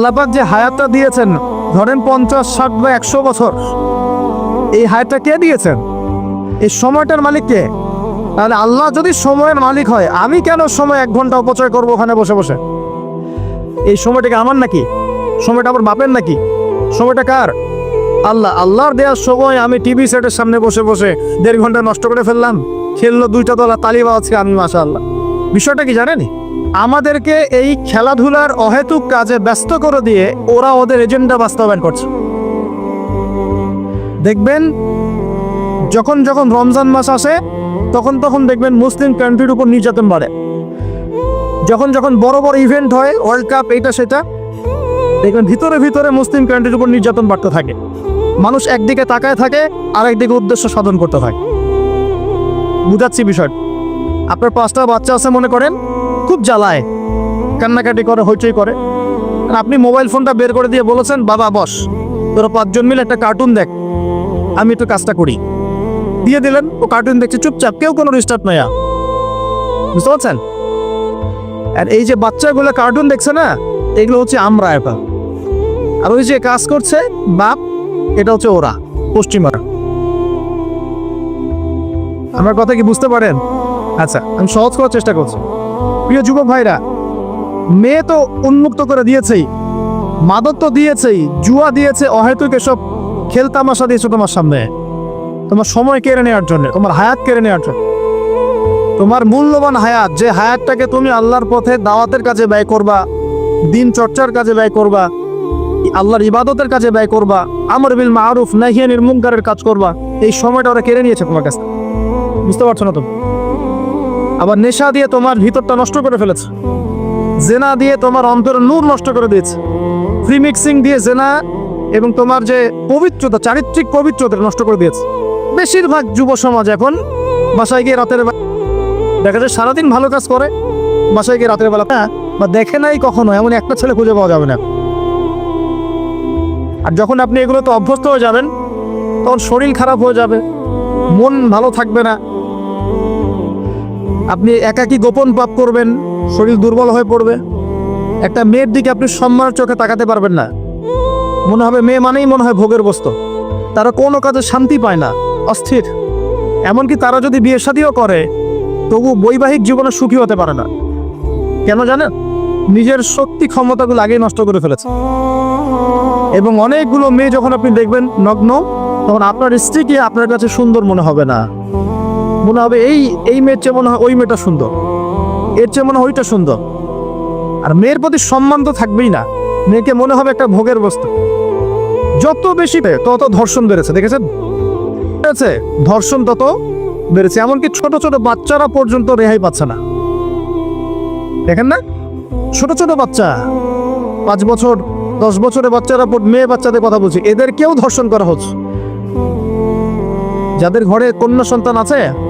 আল্লাপাক যে হায়াতটা দিয়েছেন, ধরেন পঞ্চাশ, ষাট বা একশো বছর, এই হায়াতটা কে দিয়েছেন? এই সময়টার মালিক কে? তাহলে আল্লাহ যদি সময়ের মালিক হয়, আমি কেন সময় এক ঘণ্টা অপচয় করব ওখানে বসে বসে? এই সময়টাকে আমার নাকি? সময়টা আমার বাপের নাকি? সময়টা কার? আল্লাহ, আল্লাহর দেওয়ার সময় আমি টিভি সেটের সামনে বসে বসে দেড় ঘণ্টা নষ্ট করে ফেললাম, খেললো দুইটা দলা তালিবা আছে আমি মাসা আল্লাহ বিষয়টা কি জানেন আমাদেরকে এই খেলাধুলার অহেতুক কাজে ব্যস্ত করে দিয়ে ওরা ওদের এজেন্ডা বাস্তবায়ন করছে। দেখবেন, যখন যখন রমজান মাস আসে, তখন তখন দেখবেন মুসলিম কান্ট্রির উপর নির্যাতন বাড়ে। যখন যখন বড় বড় ইভেন্ট হয় ওয়ার্ল্ড কাপ এইটা সেটা, দেখবেন ভিতরে ভিতরে মুসলিম কান্ট্রির উপর নির্যাতন বাড়তে থাকে। মানুষ একদিকে তাকায় থাকে আর একদিকে উদ্দেশ্য সাধন করতে থাকে বুঝাচ্ছি বিষয় আপনার পাঁচটা বাচ্চা আছে মনে করেন, খুব জ্বালায়, কান্নাকাটি করে, হইচই করে। আর আপনি মোবাইল ফোনটা বের করে দিয়ে বলেছেন, বাবা, বস, তোরা পাঁচজন মিলে একটা কার্টুন দেখ, আমি একটু কাজটা করি। দিয়ে দিলেন, ও কার্টুন দেখছে, চুপচাপ, কেউ কোনো ডিস্টার্ব নয় বুঝতে পারছেন? আর এই যে বাচ্চাগুলো কার্টুন দেখছে না, এগুলো হচ্ছে আমরা এখন আর ওই যে কাজ করছে, বাপ, এটা হচ্ছে ওরা, পশ্চিমারা। আমার কথা কি বুঝতে পারেন? আচ্ছা আমি সহজ করার চেষ্টা করছি। প্রিয় যুবক ভাইরা, মেয়ে তো উন্মুক্ত করে দিয়েছেই, মাদক তো দিয়েছেই, জুয়া দিয়েছে, অহেতুক এসব খেলতামাশা দিয়েছ তোমার সামনে। তোমার সময় কেড়ে নেওয়ার জন্য, তোমার হায়াত কেড়ে নেওয়ার জন্য। তোমার মূল্যবান হায়াত, যে হায়াতটাকে তুমি আল্লাহর পথে দাওয়াতের কাজে ব্যয় করবা, দিন চর্চার কাজে ব্যয় করবা, আল্লাহর ইবাদতের কাজে ব্যয় করবা, আমর বিল মারুফ, নাহিয়ানির মুনকারের কাজ করবা, এই সময়টা ওরা কেড়ে নিয়েছে তোমার কাছে বুঝতে পারছ না তুমি? আবার নেশা দিয়ে তোমার ভিতরটা নষ্ট করে ফেলেছে। জেনা দিয়ে তোমার অন্তরের নূর নষ্ট করে দিয়েছে। ফ্রি মিক্সিং দিয়ে জেনা এবং তোমার যে পবিত্রতা চারিত্রিক পবিত্রতা নষ্ট করে দিয়েছে। বেশিরভাগ যুব সমাজ এখন বাসায় গিয়ে রাতের বেলা দেখা যায় সারাদিন ভালো কাজ করে বাসায় গিয়ে রাতের বেলা হ্যাঁ, বা দেখে নাই কখনো এমন একটা ছেলে খুঁজে পাওয়া যাবে না। আর যখন আপনি এগুলোতে অভ্যস্ত হয়ে যাবেন তখন শরীর খারাপ হয়ে যাবে মন ভালো থাকবে না। আপনি একাকি গোপন পাপ করবেন? শরীর দুর্বল হয়ে পড়বে? একটা মেয়ের দিকে আপনি সম্মানের চোখে তাকাতে পারবেন না। মনে হবে মেয়ে মানেই মনে হয় ভোগের বস্তু। তারা কোনো কাজে শান্তি পায় না, অস্থির। এমনকি তারা যদি বিয়ে শাদিও করে, তবু বৈবাহিক জীবনে সুখী হতে পারে না। কেন জানেন? নিজের শক্তি ক্ষমতাগুলো আগেই নষ্ট করে ফেলেছে। এবং অনেকগুলো মেয়ে যখন আপনি দেখবেন নগ্ন, তখন আপনার স্ত্রীকে আপনার কাছে সুন্দর মনে হবে না। মনে হবে এই এই মেয়ের চেয়ে মনে হয় ওই মেয়েটা সুন্দর। এর চেয়ে মনে হয় ওইটা সুন্দর। আর মেয়ের প্রতি সম্মান তো থাকবেই না। মেয়েকে মনে হবে একটা ভোগের বস্তু। যত বেশি তত ধর্ষণ বেড়েছে, দেখেছেন? বেড়েছে। ধর্ষণ তত বেড়েছে, এমনকি ছোট ছোট বাচ্চারা পর্যন্ত রেহাই পাচ্ছে না। দেখেন না? ছোট ছোট বাচ্চা। পাঁচ বছর, দশ বছরের বাচ্চারা মেয়ে বাচ্চাদের কথা বলছি। এদেরকেও ধর্ষণ করা হচ্ছে। যাদের ঘরে কন্যা সন্তান আছে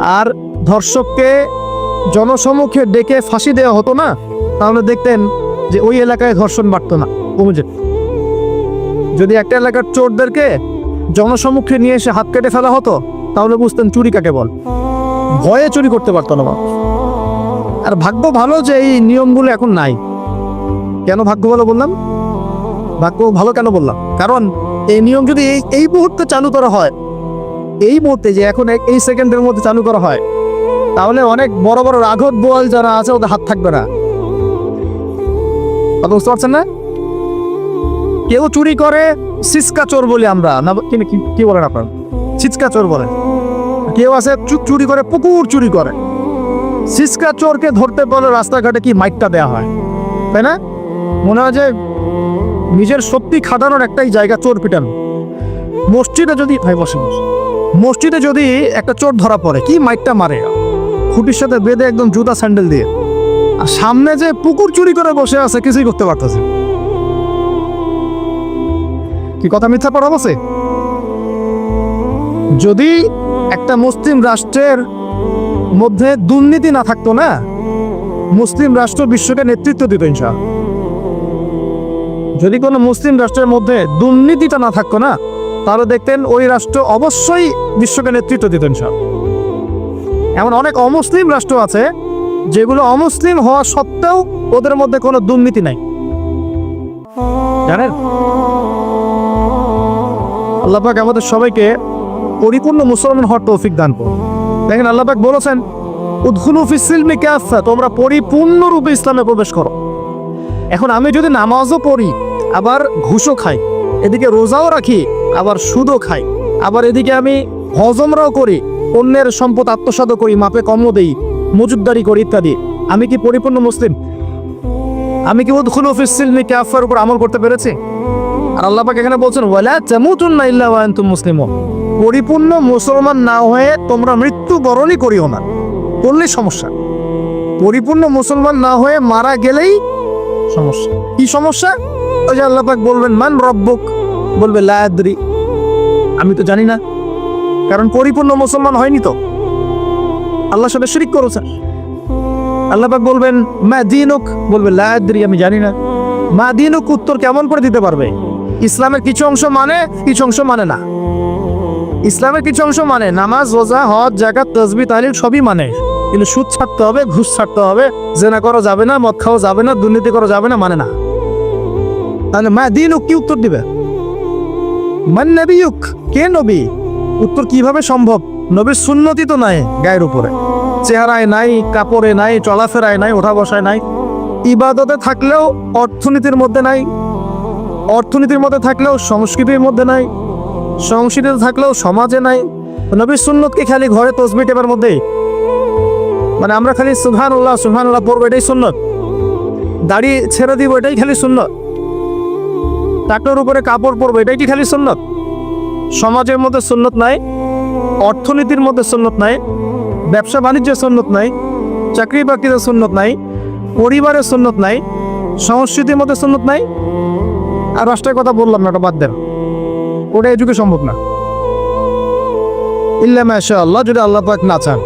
আর ধর্ষককে জনসমুখে ডেকে ফাঁসি দেওয়া হতো না, তাহলে দেখতেন যে ওই এলাকায় ধর্ষণ বাড়তো না। যেত যদি একটা এলাকার চোরদেরকে জনসমুখে নিয়ে এসে হাত কেটে ফেলা হতো, তাহলে বুঝতেন চুরি কাকে বল। ভয়ে চুরি করতে পারতো না। আর ভাগ্য ভালো যে এই নিয়মগুলো এখন নাই। কেন ভাগ্য ভালো বললাম? ভাগ্য ভালো কেন বললাম? কারণ এই নিয়ম যদি এই এই মুহূর্তে চালু করা হয় এই মুহূর্তে যে এখন এই সেকেন্ডের মধ্যে চালু করা হয়, তাহলে অনেক বড় বড় রাঘব বোয়াল যারা আছে, ওদের হাত থাকবে না। কথা বুঝতে পারছেন না? কেউ চুরি করে সিসকা চোর বলি আমরা। না, কি- বলেন আপনার? ছিচকা চোর বলেন। কেউ আছে চুরি করে, পুকুর চুরি করে। সিসকা চোরকে ধরতে পারলে রাস্তাঘাটে কি মাইকটা দেওয়া হয়? তাই না? মনে হয় যে নিজের শক্তি খাটানোর একটাই জায়গা চোর পিটানো। মসজিদে যদি ভাই বসে বসে মসজিদে যদি একটা চোট ধরা পড়ে, কি মাইকটা মারে? খুঁটির সাথে বেঁধে একদম জুতা স্যান্ডেল দিয়ে। আর সামনে যে পুকুর চুরি করে বসে আছে, কিছুই করতে পারতেছে কি কথা মিথ্যা পড়া বসে? যদি একটা মুসলিম রাষ্ট্রের মধ্যে দুর্নীতি না থাকতো না, মুসলিম রাষ্ট্র বিশ্বকে নেতৃত্ব দিত ইনশাআল্লাহ। যদি কোনো মুসলিম রাষ্ট্রের মধ্যে দুর্নীতিটা না থাকতো না তাহলে দেখতেন ওই রাষ্ট্র অবশ্যই বিশ্বকে নেতৃত্ব দিতেন ইনশাআল্লাহ। এমন অনেক অমুসলিম রাষ্ট্র আছে যেগুলো অমুসলিম হওয়া সত্ত্বেও ওদের মধ্যে কোনো দুর্নীতি নাই। জানেন? আল্লাহ পাক আমাদের সবাইকে পরিপূর্ণ মুসলমান হওয়ার তৌফিক দান করুন। দেখেন আল্লাহ পাক বলেছেন, উদ্খুলু ফিসিলমি কাফা তোমরা পরিপূর্ণরূপে ইসলামে প্রবেশ করো। এখন আমি যদি নামাজও পড়ি, আবার ঘুষও খাই এদিকে রোজাও রাখি, আবার সুদও খাই। আবার এদিকে আমি হজমরাও করি, অন্যের সম্পদ আত্মসাদও করি, মাপে কমও দেই, মজুদদারি করি ইত্যাদি। আমি কি পরিপূর্ণ মুসলিম? আমি কি উদ্খুলু কাফার উপর আমল করতে পেরেছি? আর আল্লাহ এখানে বলছেন ওয়া আনতুম পরিপূর্ণ মুসলমান না হয়ে তোমরা মৃত্যু বরণই করিও না। করলেই সমস্যা। পরিপূর্ণ মুসলমান না হয়ে মারা গেলেই সমস্যা। কি সমস্যা? ওই যে আল্লাহ পাক বলবেন, মান রব্বুক? বলবে, লা আদরি। আমি তো জানি না, কারণ পরিপূর্ণ মুসলমান হয়নি তো। আল্লাহর সাথে শিরিক করেছে। আল্লাহ পাক বলবেন, মা দিনুক? বলবে, লা আদরি, আমি জানি না। মা দিনুক উত্তর কেমন করে দিতে পারবে? ইসলামের কিছু অংশ মানে কিছু অংশ মানে না। ইসলামের কিছু অংশ মানে নামাজ, রোজা, হজ জাকাত তসবি তালিল সবই মানে। কিন্তু সুদ ছাড়তে হবে, ঘুষ ছাড়তে হবে, জেনা করা যাবে না, মদ খাওয়া যাবে না, দুর্নীতি করা যাবে না মানে না। তাহলে মা দিন কি উত্তর দিবে? মান নবিয়ুক, কে নবী? উত্তর কীভাবে সম্ভব? নবীর সুন্নতি তো নাই গায়ের উপরে। চেহারায় নাই, কাপড়ে নাই, চলাফেরায় নাই ওঠা বসায় নাই। ইবাদতে থাকলেও অর্থনীতির মধ্যে নাই। অর্থনীতির মধ্যে থাকলেও সংস্কৃতির মধ্যে নাই। সংস্কৃতিতে থাকলেও সমাজে নাই। নবীর সুন্নত কি খালি ঘরে তসবি টেপার মধ্যেই। মানে আমরা খালি সুহান উল্লাহ সুহান উল্লাহ পড়ব, এটাই সুন্নত। দাড়ি ছেড়ে দিব, এটাই খালি সুন্নত। টাকটার উপরে কাপড় পরবো, এটাই কি খালি সুন্নত? সমাজের মধ্যে সুন্নত নাই, অর্থনীতির মধ্যে সুন্নত নাই, ব্যবসা বাণিজ্যের সুন্নত নাই, চাকরি বাকরিতে সুন্নত নাই পরিবারের সুন্নত নাই, সংস্কৃতির মধ্যে সুন্নত নাই। আর রাষ্ট্রের কথা বললাম না ওটা বাদ দেন। ওটা এই সম্ভব না। ইল্লা মাশা আল্লাহ যদি আল্লাহ পাক না চান,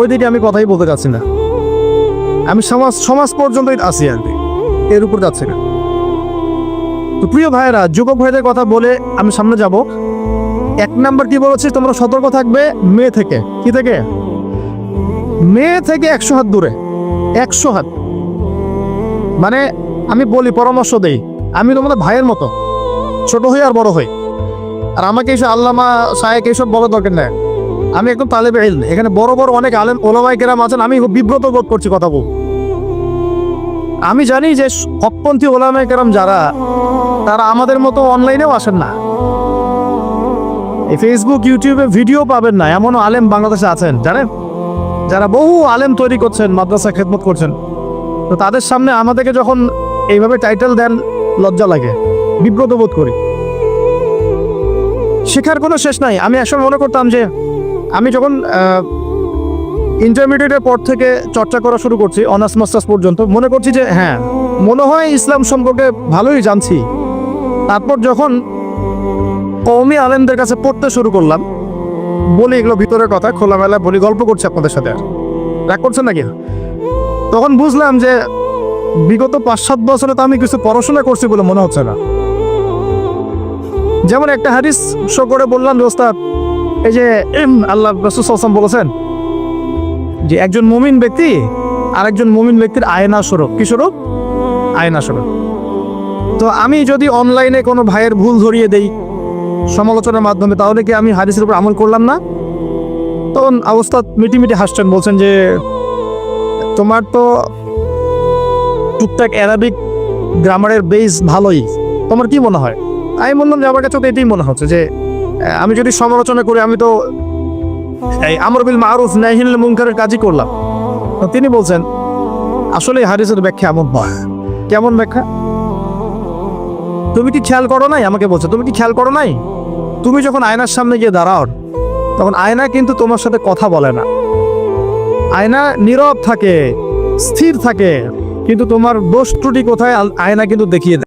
ওই দিকে আমি কথাই বলতে চাচ্ছি না। আমি সমাজ সমাজ পর্যন্তই আছি আর কি, এর উপর যাচ্ছি না। তো প্রিয় ভাইয়েরা, যুবক ভাইদের কথা বলে আমি সামনে যাব। এক নাম্বার কি বলেছি? তোমরা সতর্ক থাকবে মেয়ে থেকে। কি থেকে? মেয়ে থেকে একশো হাত দূরে। একশো হাত। মানে আমি বলি, পরামর্শ দেই। আমি তোমাদের ভাইয়ের মতো। ছোট হই আর বড় হই। আর আমাকে এইসব আল্লামা সাহেব এইসব বলার দরকার নেই। আমি একদম তালেবে এখানে বড় বড় অনেক আলেম ওলামাই কেরাম আছেন। আমি বিব্রত বোধ করছি কথা বল আমি জানি যে হকপন্থী ওলামাই কেরাম যারা, তারা আমাদের মতো অনলাইনেও আসেন না। এই ফেসবুক ইউটিউবে ভিডিও পাবেন না, এমনও আলেম বাংলাদেশে আছেন, জানেন? যারা বহু আলেম তৈরি করছেন মাদ্রাসা খেদমত করছেন, তো তাদের সামনে আমাদেরকে যখন এইভাবে টাইটেল দেন, লজ্জা লাগে, বিব্রত বোধ করি। শেখার কোনো শেষ নাই। আমি একসময় মনে করতাম যে, আমি যখন ইন্টারমিডিয়েটের পর থেকে চর্চা করা শুরু করছি অনার্স মাস্টার্স পর্যন্ত। মনে করছি যে হ্যাঁ মনে হয় ইসলাম সম্পর্কে ভালোই জানছি। তারপর যখন কৌমি আলেমদের কাছে পড়তে শুরু করলাম, বলি এগুলো ভিতরের কথা, খোলামেলা বলি, গল্প করছি আপনাদের সাথে আর। রাগ করছেন নাকি? তখন বুঝলাম যে, বিগত পাঁচ সাত বছরে তো আমি কিছু পড়াশোনা করছি বলে মনে হচ্ছে না। যেমন একটা হাদিস শো করে বললাম যে, ওস্তাদ, এই যে আল্লাহ রসুল বলেছেন যে একজন মুমিন ব্যক্তি আর একজন মুমিন ব্যক্তির আয়না স্বরূপ। কি স্বরূপ? আয়না স্বরূপ। তো আমি যদি অনলাইনে কোনো ভাইয়ের ভুল ধরিয়ে দেই সমালোচনার মাধ্যমে, তাহলে কি আমি হাদিসের উপর আমল করলাম না? তখন অবস্থা মিটি মিটি হাসছেন, বলছেন যে তোমার তো টুকটাক অ্যারাবিক গ্রামারের বেস ভালোই। তোমার কি মনে হয়? আমি বললাম যে আমার কাছে তো এটাই মনে হচ্ছে যে আমি যদি সমালোচনা করি, আমি তো এই আমর বিল মারুফ নাহিল মুনকারের কাজই করলাম। তো তিনি বলছেন আসলে হাদিসের ব্যাখ্যা এমন নয় কেমন ব্যাখ্যা? তুমি কি খেয়াল করো নাই? আমাকে বলছো, তুমি কি খেয়াল করো নাই? তুমি যখন আয়নার সামনে গিয়ে দাঁড়াও, তখন আয়না কিন্তু তোমার সাথে কথা বলে না। আয়না নীরব থাকে, স্থির থাকে, কিন্তু তোমার দোষ ত্রুটি কোথায়? আয়না কিন্তু দেখিয়ে দেয়।